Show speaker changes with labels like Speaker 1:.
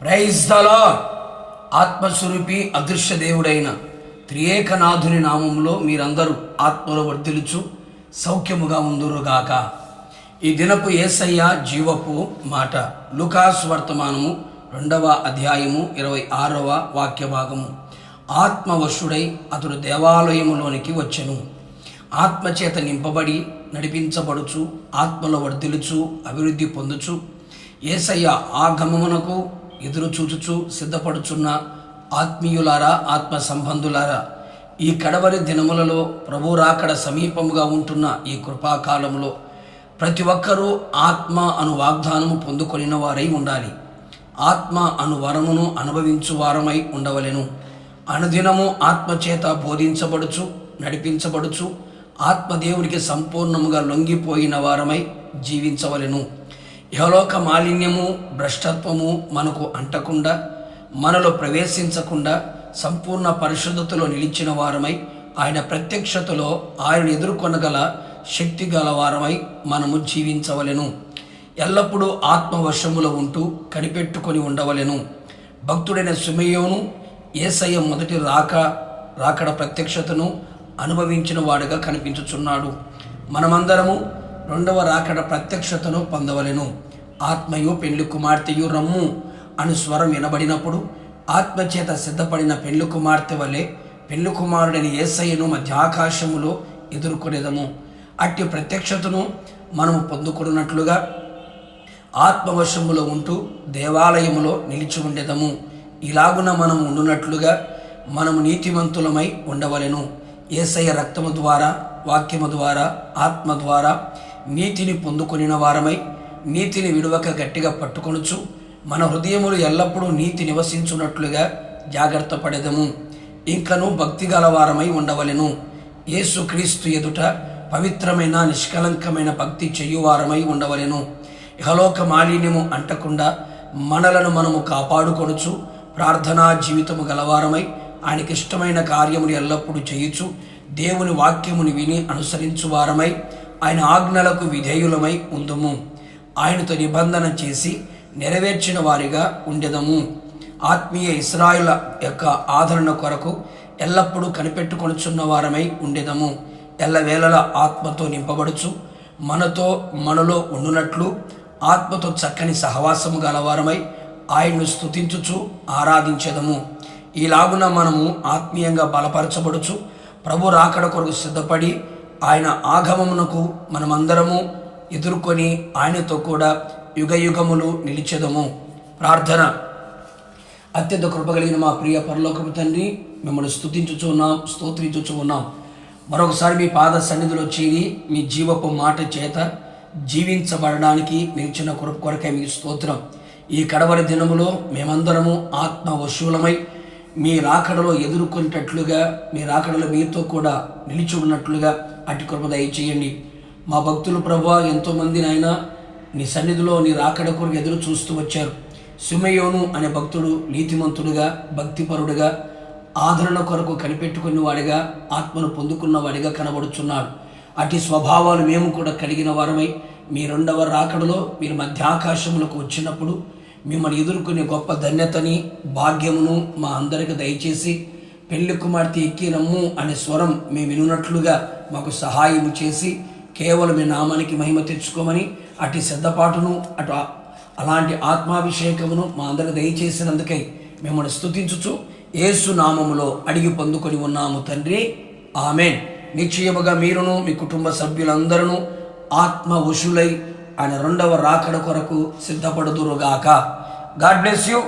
Speaker 1: Praise దలా ఆత్మస్వరూపి అదృశ్య దేవుడైన త్రియేకనాథుని నామంలో మీరందరూ ఆత్మలో వర్తిలుచు సౌఖ్యముగా ఉందురుగాక. ఈ దినపు ఏసయ్య జీవపు మాట. లుకాస్ వర్తమానము రెండవ అధ్యాయము ఇరవై ఆరవ వాక్య భాగము ఆత్మవశుడై అతడు దేవాలయములోనికి వచ్చెను. ఆత్మచేత నింపబడి నడిపించబడుచు ఆత్మలో వర్ధిలుచు అభివృద్ధి పొందుచు ఏసయ్య ఆగమమునకు ఎదురు చూచుచు సిద్ధపడుచున్న ఆత్మీయులారా ఆత్మ సంబంధులారా ఈ కడవరి దినములలో ప్రభు రాకడ సమీపముగా ఉంటున్న ఈ కృపాకాలంలో ప్రతి ఒక్కరూ ఆత్మ అను వాగ్దానము పొందుకొనిన వారై ఉండాలి. ఆత్మ అను వరమును అనుభవించు వారమై ఉండవలెను. అనుదినము ఆత్మచేత బోధించబడుచు నడిపించబడుచు ఆత్మదేవునికి సంపూర్ణముగా లొంగిపోయిన వారమై జీవించవలెను. ఇహలోక మాలిన్యము భ్రష్టత్వము మనకు అంటకుండా మనలో ప్రవేశించకుండా సంపూర్ణ పరిశుద్ధతలో నిలిచిన వారమై ఆయన ప్రత్యక్షతలో ఆయన ఎదుర్కొనగల శక్తి గల వారమై మనము జీవించవలెను. ఎల్లప్పుడూ ఆత్మవశములో ఉంటూ కనిపెట్టుకొని ఉండవలెను. భక్తుడైన సుమయోను ఏసయ్య మొదటి రాక రాకడ ప్రత్యక్షతను అనుభవించిన వాడుగా కనిపించుచున్నాడు. మనమందరము రెండవ రాకడ ప్రత్యక్షతను పొందవలెను. ఆత్మయు పెళ్ళి కుమార్తెయు రమ్ము అను స్వరం వినబడినప్పుడు ఆత్మచేత సిద్ధపడిన పెళ్ళి కుమార్తె వలె పెళ్ళి కుమారుడని ఏసయ్యను మధ్య ఆకాశములో ఎదుర్కొనేదము. అట్టి ప్రత్యక్షతను మనము పొందుకున్నట్లుగా ఆత్మవశములో ఉంటూ దేవాలయములో నిలిచి ఉండేదము. ఇలాగున మనం ఉండునట్లుగా మనము నీతిమంతులమై ఉండవలెను. ఏసయ్య రక్తము ద్వారా వాక్యము ద్వారా ఆత్మ ద్వారా నీతిని పొందుకొనిన వారమై నీతిని విడువక గట్టిగా పట్టుకొనుచు మన హృదయములు ఎల్లప్పుడూ నీతి నివసించున్నట్లుగా జాగ్రత్త పడెదము. ఇంకను భక్తి గలవారమై ఉండవలెను. యేసుక్రీస్తు ఎదుట పవిత్రమైన నిష్కలంకమైన భక్తి చేయువారమై ఉండవలెను. ఇహలోక మాలిన్యము అంటకుండా మనలను మనము కాపాడుకొనుచు ప్రార్థనా జీవితము గలవారమై ఆయనకి ఇష్టమైన కార్యములు ఎల్లప్పుడూ చేయుచు దేవుని వాక్యముని విని అనుసరించు వారమై ఆయన ఆజ్ఞలకు విధేయులమై ఉందము. ఆయనతో నిబంధన చేసి నెరవేర్చిన వారిగా ఉండెదము. ఆత్మీయ ఇస్రాయుల యొక్క ఆదరణ కొరకు ఎల్లప్పుడూ కనిపెట్టుకొనుచున్న వారమై ఉండేదము. ఎల్లవేళల ఆత్మతో నింపబడుచు మనతో మనలో ఉండునట్లు ఆత్మతో చక్కని సహవాసము గలవారమై ఆయన్ను స్తుతించుచు ఆరాధించెదము. ఈలాగున మనము ఆత్మీయంగా బలపరచబడుచు ప్రభు రాకడ కొరకు సిద్ధపడి ఆయన ఆగమమునకు మనమందరము ఎదుర్కొని ఆయనతో కూడా యుగ యుగములు నిలిచెదము. ప్రార్థన. అత్యంత కృపగలిగిన మా ప్రియ పరలోకపు తండ్రి మిమ్మల్ని స్తుతించుచు ఉన్నాం స్తోత్రించుచు ఉన్నాం మరొకసారి మీ పాద సన్నిధిలో చేరి మీ జీవపు మాట చేత జీవించబడడానికి మీరు ఇచ్చిన కృప కొరకే మీ స్తోత్రం. ఈ కడవరి దినములో మేమందరము ఆత్మ వశూలమై మీ రాకడలో ఎదుర్కొనేటట్లుగా మీ రాకడలో మీతో కూడా నిలిచి ఉన్నట్లుగా అటు కృప దయచేయండి. మా భక్తులు ప్రభు ఎంతోమంది నాయన నీ సన్నిధిలో నీ రాకడ కొరకు ఎదురు చూస్తూ వచ్చారు. సుమయోను అనే భక్తుడు నీతిమంతుడుగా భక్తిపరుడుగా ఆదరణ కొరకు కనిపెట్టుకున్న వాడిగా ఆత్మను పొందుకున్న వాడిగా కనబడుచున్నాడు. అటు స్వభావాలు మేము కూడా కలిగిన వారమై మీ రెండవ రాకడలో మీరు మధ్యాకాశములకు వచ్చినప్పుడు మిమ్మల్ని ఎదుర్కొనే గొప్ప ధన్యతని భాగ్యమును మా అందరికి దయచేసి పెళ్ళి కుమార్తె ఎక్కినమ్ము అనే స్వరం మేము వినున్నట్లుగా మాకు సహాయం చేసి కేవలం మీ నామానికి మహిమ తెచ్చుకోమని అటు సిద్ధపాటును అటు అలాంటి ఆత్మాభిషేకమును మా అందరికి దయచేసినందుకై మిమ్మల్ని స్థుతించుచు ఏసు నామములో అడిగి పొందుకొని ఉన్నాము తండ్రి. ఆమెన్. నిశ్చయముగా మీరును మీ కుటుంబ సభ్యులందరూ ఆత్మ వశులై ఆయన రెండవ రాకడ కొరకు సిద్ధపడుదురుగాక. God bless you.